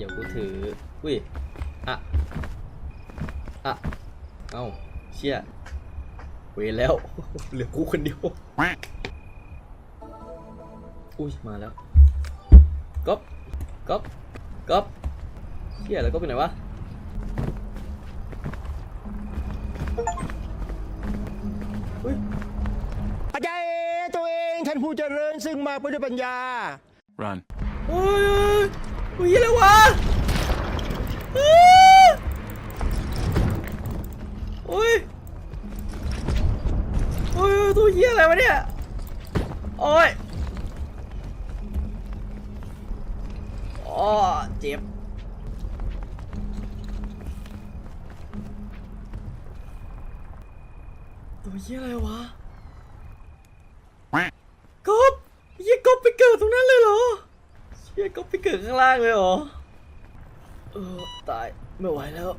เดี๋ยวกูถือ อุ้ยอะอะเอ้า เชี่ย เวรแล้ว เหลือกูคนเดียว อุ้ย มาแล้วก๊อปก๊อปก๊อปเชี่ยแล้วก็ไปไหนวะอุ้ยอาจารย์ตัวเองท่านผู้เจริญซึ่งมาเพื่อด้วยปัญญา Run. โอ้ยโอ้ยอะไรว อ้ยโอ้ยตัวเหี้ยอะไรวะเนี่ย โอ้ยอ๋อเจ็บตัวเหี้ยอะไรวะกบเหี้ยกบไปเกิดตรงนั้นเลยเหรอเชี่ยกบไปเกิดข้างล่างเลยเหรอ เออตายไม่ไหวแล้ว